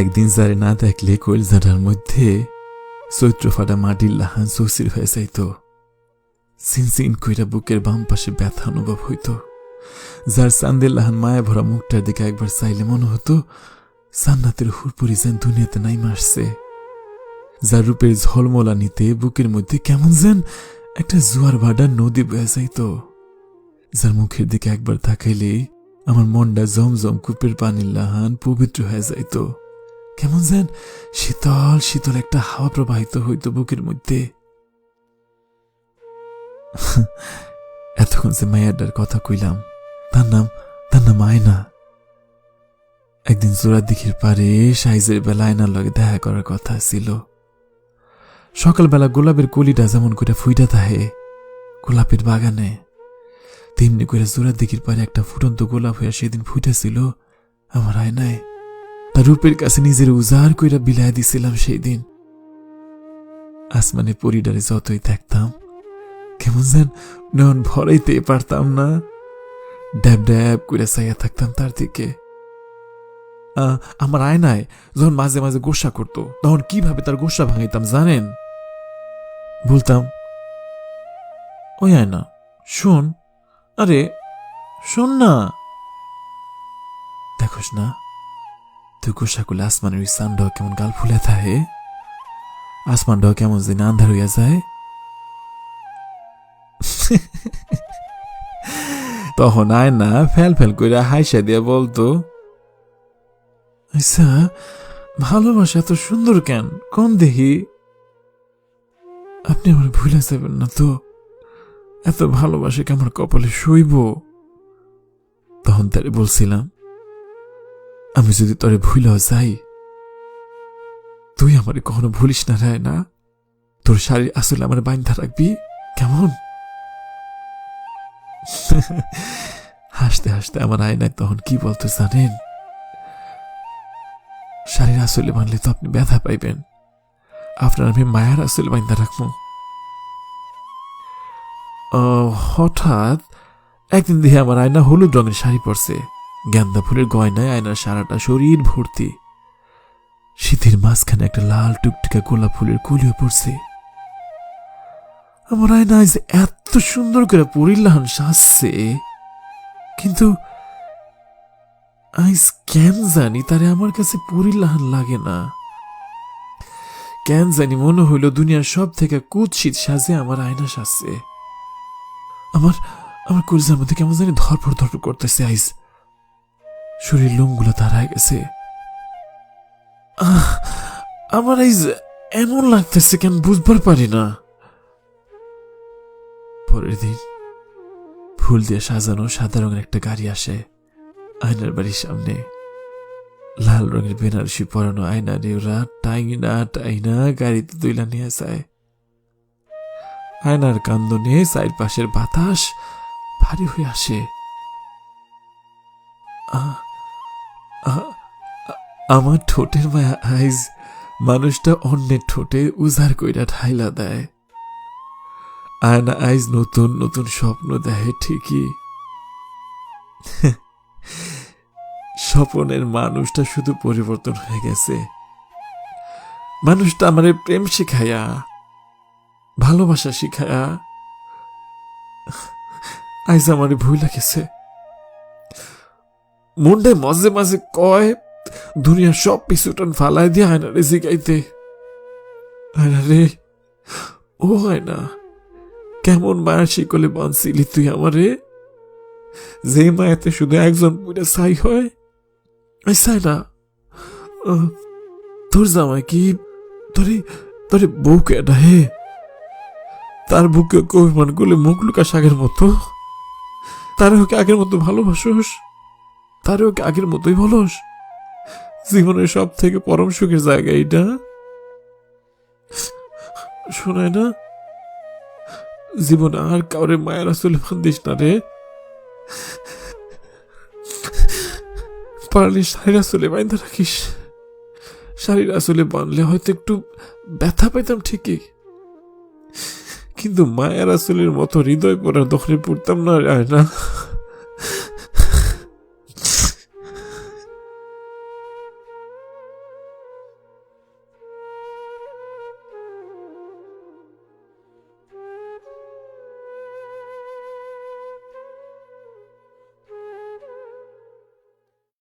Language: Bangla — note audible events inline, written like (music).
একদিন যারে না দেখলে কলজাটার মধ্যে চৈত্র ফাটা মাটির লাহান চৌচির হয়ে যাইত। সিনসিন কইরা বুকের বাম পাশে ব্যথা অনুভব হইত। যার চান্দের লাহান মায়া ভরা মুখটার দিকে একবার চাইলে মনে হতো, সান্নাতের হুরপুরি যেন দুনিয়াতে নাই মারছে যার রূপের ঝলমলা নিতে বুকের মধ্যে কেমন যেন একটা জোয়ার ভাডার নদী বয়ে যাইত। যার মুখের দিকে একবার তাকাইলেই আমার মনটা জমজম কূপের পানির লাহান পবিত্র হয়ে যাইত। কেমন যেন শীতল শীতল একটা হাওয়া প্রবাহিত হইত বুকের মধ্যে। (laughs) এতক্ষণ যে মায়াডার কথা কইলাম, তার নাম তার নাম আয়না। একদিন জোড়ার দিঘির পারে সাইজের বেলা আয়নার লগে দেখা করার কথা ছিল। সকালবেলা গোলাপের কলিটা যেমন করে ফুইটা থাহে গোলাপের বাগানে, তেমনি করে জোড়ার দিঘির পারে একটা ফুটন্ত গোলাপ হইয়া সেদিন ফুটেছিল আমার আয়নায়। তার রূপের কাছে নিজের উজাড় কইরা বিলায় দিছিলাম সেই দিন। আসমানে পরিডারে যতই দেখতাম কেমন যেন নয়ন ভরাইতে পারতাম না। ড্যাব ড্যাব করে চাইয়া থাকতাম তার দিকে। আমার আয়নায় যখন মাঝে মাঝে গোসা করতো, তখন কীভাবে তার গোসা ভাঙাইতাম জানেন? বলতাম, ওই আয়না, শোন। আরে, শোন না। দেখোস না। করলে আসমানের ওই সান্ড কেমন গাল ফুলে থাকে? আসমানটাও কেমন যেন আন্ধার হইয়া যায়? তখন আয় না ফেল ফেল করে হাইসা দিয়ে বলতো আচ্ছা ভালোবাসা এত সুন্দর কেন? কোন দেখি আপনি আমার ভুলে যাবেন না তো, এত ভালোবাসে কি আমার কপালে সইব তখন তারে বলছিলাম আমি যদি তরে ভুলেও যাই, তুই আমারে কখনো ভুলিস না, রায় না? তোর শাড়ির আসলে আমার বাইন্ধা রাখবি, কেমন? হাসতে হাসতে আমার আয়নায় তখন, কি বলতো জানেন? শাড়ির আসলে বানলে তো আপনি ব্যথা পাইবেন। আপনার আমি মায়ার আসলে বাইন্দা রাখব। হঠাৎ একদিন দেখে আমার আয়না হলুদ রঙের শাড়ি পরছে। গেন্দা ফুলের গয়নায় আয়নার সারাটা শরীর ভর্তি। শীতের মাঝখানে একটা লাল টুকটুকা গোলাপ ফুলের কলিও পড়ছে। আমার আয়না আজ এত সুন্দর করে পরিলাহন সাজছে। কিন্তু আইস কেন জানি তারে আমার কাছে পরিলাহন লাগে না। কেন জানি মনে হইল দুনিয়ার সব থেকে কুৎসিত সাজে আমার আয়না সাজছে। আমার আমার কলিজার মধ্যে কেমন জানি ধরপর ধরপর করতেছে, আইস। শরীর লোমগুলো দাঁড়ায় গেছে। আহ, আমার আইস এমন লাগতেছে কেন বুঝবার পারি না। পরের দিন ফুল দিয়ে সাজানো সাদা রঙের একটা গাড়ি আসে আয়নার বাড়ির সামনে। লাল রঙের বেনারসি পরানো আয়না নেওরা টাইনা টাইনা গাড়িতে তুইলা নিয়ে যায়। আয়নার কান্দনে চারপাশের বাতাস ভারী হয়ে আসে। আ- আ- আ- আমার ঠোঁটের মায়া আইজ মানুষটা অন্যের ঠোঁটে উজার কইরা ঠাইলা দেয়। আয়না আইজ নতুন নতুন স্বপ্ন দেয় ঠিকই। স্বপনের মানুষটা শুধু পরিবর্তন হয়ে গেছে। মানুষটা আমারে প্রেম শিখায়া, ভালোবাসা শিখায়া, আইজ আমারে ভুল গেছে। মনটা মাঝে মাঝে কয় দুনিয়ার সব পিছুটন ফালাই দিয়ে আয়নারে জিগাইতে। আয়না রে, ও আয়না, কেমন মায়ের শিকলে বাঁধছিলি তুই আমারে? যে মায়াতে শুধু একজন পুরে ছাই হয়? ছাই না তোর জামাই কি তোরে তোরে বউকে এটা হে? তার বুকে অভিমান করলে মুখ লুকা শাকের মতো। তারে ওকে আগের মতো ভালোবাসোস? তারে ওকে আগের মতোই বলস জীবনের সব থেকে পরম সুখের জায়গা এটা শোনায় না? জীবনে আর কাউরে মায়ের আসলে দিস না রে। পারলে শাড়ির আসলে বাইন্ধা রাখিস। শাড়ির আসলে বানলে হয়তো একটু ব্যথা পেতাম ঠিকই। কিন্তু মায়ের আসলের মতো হৃদয় পড়ার দখলে পড়তাম না রে, আয় না